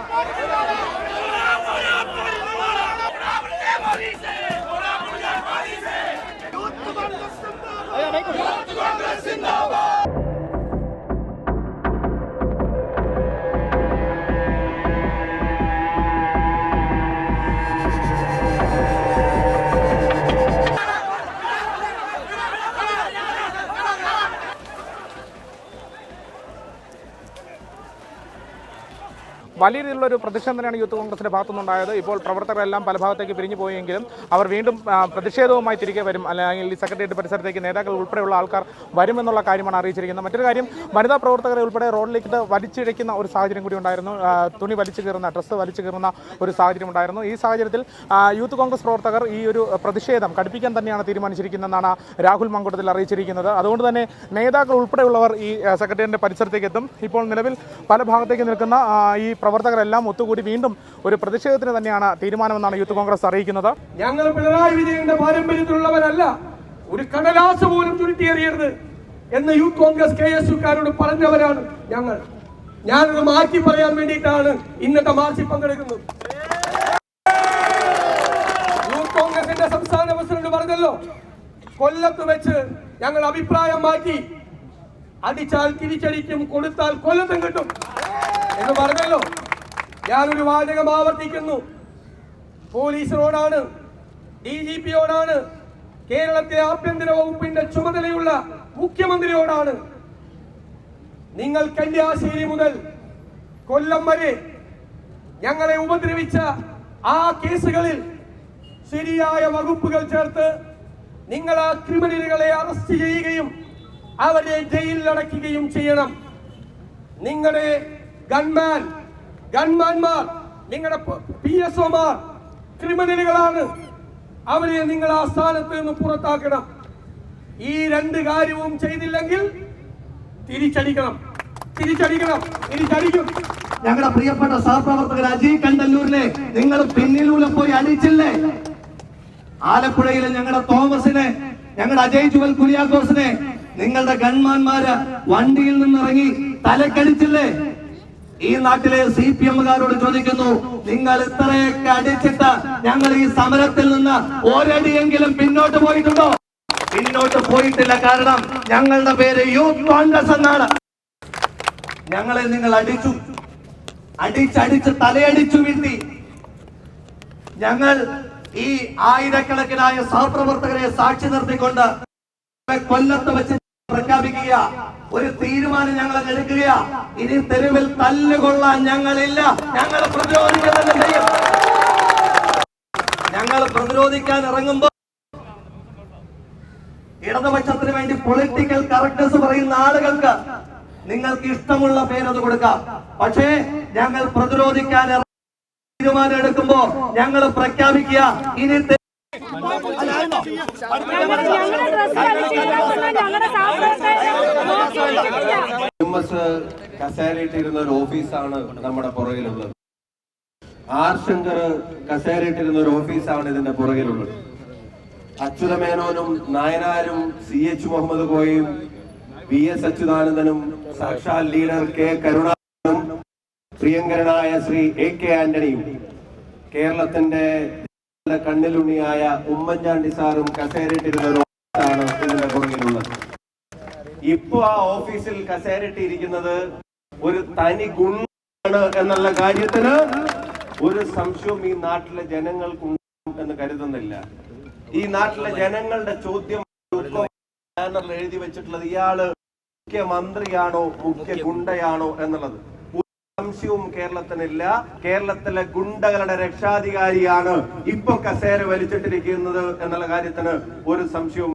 どうだ? വലിയ രീതിയിലുള്ള ഒരു പ്രതിഷേധം തന്നെയാണ് യൂത്ത് കോൺഗ്രസിന്റെ ഭാഗത്തുനിന്നുണ്ടായത്. ഇപ്പോൾ പ്രവർത്തകരെല്ലാം പല ഭാഗത്തേക്ക് പിരിഞ്ഞു പോയെങ്കിലും അവർ വീണ്ടും പ്രതിഷേധവുമായി തിരികെ വരും. അല്ലെങ്കിൽ ഈ സെക്രട്ടേറിയറ്റ് പരിസരത്തേക്ക് നേതാക്കൾ ഉൾപ്പെടെയുള്ള ആൾക്കാർ വരുമെന്നുള്ള കാര്യമാണ് അറിയിച്ചിരിക്കുന്നത്. മറ്റൊരു കാര്യം വനിതാ പ്രവർത്തകരെ ഉൾപ്പെടെ റോഡിലേക്ക് വലിച്ചിഴയ്ക്കുന്ന ഒരു സാഹചര്യം കൂടി ഉണ്ടായിരുന്നു. തുണി വലിച്ചു കയറുന്ന ഡ്രസ്സ് വലിച്ചു കയറുന്ന ഒരു സാഹചര്യം ഉണ്ടായിരുന്നു. ഈ സാഹചര്യത്തിൽ യൂത്ത് കോൺഗ്രസ് പ്രവർത്തകർ ഈ ഒരു പ്രതിഷേധം കടുപ്പിക്കാൻ തന്നെയാണ് തീരുമാനിച്ചിരിക്കുന്നതെന്നാണ് രാഹുൽ മങ്കുടത്തിൽ അറിയിച്ചിരിക്കുന്നത്. അതുകൊണ്ട് തന്നെ നേതാക്കൾ ഉൾപ്പെടെയുള്ളവർ ഈ സെക്രട്ടേറിയറ്റിന്റെ പരിസരത്തേക്ക് എത്തും. ഇപ്പോൾ നിലവിൽ പല ഭാഗത്തേക്ക് നിൽക്കുന്ന ഈ പ്രവർത്തകരെല്ലാം ഒത്തുകൂടി വീണ്ടും ഒരു പ്രതിഷേധത്തിന് തന്നെയാണ് തീരുമാനമെന്നാണ് യൂത്ത് കോൺഗ്രസ് അറിയിക്കുന്നത്. ഞങ്ങൾ പിണറായി വിജയന്റെ പാരമ്പര്യത്തിലുള്ളവരല്ല ഒരു കടലാസ് പോലും ചുരുട്ടിയെറിയരുത് എന്ന് യൂത്ത് കോൺഗ്രസ് കെ എസ് യുക്കാരോട് പറഞ്ഞവരാണ് ഞങ്ങൾ. ഞാനത് മാറ്റി പറയാൻ വേണ്ടിയിട്ടാണ് ഇന്നത്തെ മാർച്ചിൽ പങ്കെടുക്കുന്നത്. യൂത്ത് കോൺഗ്രസിന്റെ സംസ്ഥാന പ്രസിഡന്റ് പറഞ്ഞല്ലോ കൊല്ലത്ത് വെച്ച് ഞങ്ങൾ അഭിപ്രായം മാറ്റി അടിച്ചാൽ തിരിച്ചടിക്കും കൊടുത്താൽ കൊല്ലത്തും കിട്ടും. എന്ന് പറഞ്ഞല്ലോ. ഞാനൊരു വാചകം ആവർത്തിക്കുന്നു. പോലീസിനോടാണ് ഡി ജി പിയോടാണ് കേരളത്തെ ആഭ്യന്തര വകുപ്പിന്റെ ചുമതലയുള്ള മുഖ്യമന്ത്രിയോടാണ്. നിങ്ങൾ കല്യാശ്ശേരി മുതൽ കൊല്ലം വരെ ഞങ്ങളെ ഉപദ്രവിച്ച ആ കേസുകളിൽ ശരിയായ വകുപ്പുകൾ ചേർത്ത് നിങ്ങൾ ആ ക്രിമിനലുകളെ അറസ്റ്റ് ചെയ്യുകയും അവരെ ജയിലിൽ അടയ്ക്കുകയും ചെയ്യണം. നിങ്ങളുടെ ഗൺമാൻ ഗൺമാൻമാർ നിങ്ങളുടെ പി എസ് ഒമാർ ക്രിമിനലുകളാണ്. അവരെ നിങ്ങൾ ആ സ്ഥാനത്ത് നിന്ന് പുറത്താക്കണം. ഈ രണ്ട് കാര്യവും ചെയ്തില്ലെങ്കിൽ തിരിച്ചടിക്കണം. തിരിച്ചടിക്കണം. തിരിച്ചടിക്കും. ഞങ്ങളുടെ പ്രിയപ്പെട്ട സഹപ്രവർത്തകർ അജയ് കണ്ടല്ലൂരിലെ നിങ്ങൾ പിന്നിലൂടെ പോയി അടിച്ചില്ലേ ആലപ്പുഴയിലെ ഞങ്ങളുടെ തോമസിനെ ഞങ്ങളുടെ അജയ് ജുവൽ കുര്യാക്കോസിനെ നിങ്ങളുടെ ഗൺമാന്മാര് വണ്ടിയിൽ നിന്നിറങ്ങി തലക്കടിച്ചില്ലേ? ഈ നാട്ടിലെ സി പി എമ്മുകാരോട് ചോദിക്കുന്നു നിങ്ങൾ ഇത്രയൊക്കെ അടിച്ചിട്ട് ഞങ്ങൾ ഈ സമരത്തിൽ നിന്ന് ഒരടിയെങ്കിലും പിന്നോട്ട് പോയിട്ടുണ്ടോ? പിന്നോട്ട് പോയിട്ടില്ല കാരണം ഞങ്ങളുടെ പേര് യൂത്ത് കോൺഗ്രസ് എന്നാണ്. ഞങ്ങളെ നിങ്ങൾ അടിച്ചു. അടിച്ചടിച്ച് തലയടിച്ചു വീഴ്ത്തി. ഞങ്ങൾ ഈ ആയിരക്കണക്കിനായ സഹപ്രവർത്തകരെ സാക്ഷി നിർത്തിക്കൊണ്ട് കൊല്ലത്ത് വെച്ച് പ്രഖ്യാപിക്കുക. ഒരു തീരുമാനം ഞങ്ങൾ എടുക്കുക ഇനി തെരുവിൽ തല്ലുകൊള്ളാൻ ഞങ്ങളില്ല. ഞങ്ങൾ പ്രതിരോധിക്കുക തന്നെ ചെയ്യും. ഞങ്ങൾ പ്രതിരോധിക്കാൻ ഇറങ്ങുമ്പോൾ ഇടതുപക്ഷത്തിന് വേണ്ടി പൊളിറ്റിക്കൽ കറക്റ്റ്നസ് പറയുന്ന ആളുകൾക്ക് നിങ്ങൾക്ക് ഇഷ്ടമുള്ള പേരത് കൊടുക്കാം. പക്ഷേ ഞങ്ങൾ പ്രതിരോധിക്കാൻ തീരുമാനം എടുക്കുമ്പോ ഞങ്ങൾ പ്രഖ്യാപിക്കുക ഇനി കസേരയിട്ടിരുന്ന ഒരു ഓഫീസാണ് നമ്മുടെ പുറകിലുള്ളത് ആർ ശങ്കർ കസേരയിട്ടിരുന്ന ഒരു ഓഫീസാണ് ഇതിന്റെ പുറകിലുള്ളത്. അച്യുതമേനോനും നായനാരും സി എച്ച് മുഹമ്മദ് കോയും വി എസ് അച്യുതാനന്ദനും സാക്ഷാൽ ലീഡർ കെ കരുണാകരനും പ്രിയങ്കരനായ ശ്രീ എ കെ ആന്റണിയും കേരളത്തിന്റെ കണ്ണിലുണ്ണിയായ ഉമ്മൻചാണ്ടി സാറും കസേരയിട്ടിരുന്ന ഒരു ഓഫീസാണ് ഇതിന്റെ പുറകിലുള്ളത്. ഇപ്പൊ ആ ഓഫീസിൽ കസേരയിട്ടിരിക്കുന്നത് ഒരു തനി ഗുണാണ് എന്നുള്ള കാര്യത്തിന് ഒരു സംശയവും ഈ നാട്ടിലെ ജനങ്ങൾക്കുണ്ടാകും എന്ന് കരുതുന്നില്ല. ഈ നാട്ടിലെ ജനങ്ങളുടെ ചോദ്യം ബാനറിൽ എഴുതി വെച്ചിട്ടുള്ളത് ഇയാൾ മുഖ്യമന്ത്രിയാണോ മുഖ്യ ഗുണ്ടയാണോ എന്നുള്ളത്. സംശയവും കേരളത്തിനില്ല. കേരളത്തിലെ ഗുണ്ടകളുടെ രക്ഷാധികാരിയാണ് ഇപ്പൊ കസേര വലിച്ചിട്ടിരിക്കുന്നത് എന്നുള്ള കാര്യത്തിന് ഒരു സംശയവും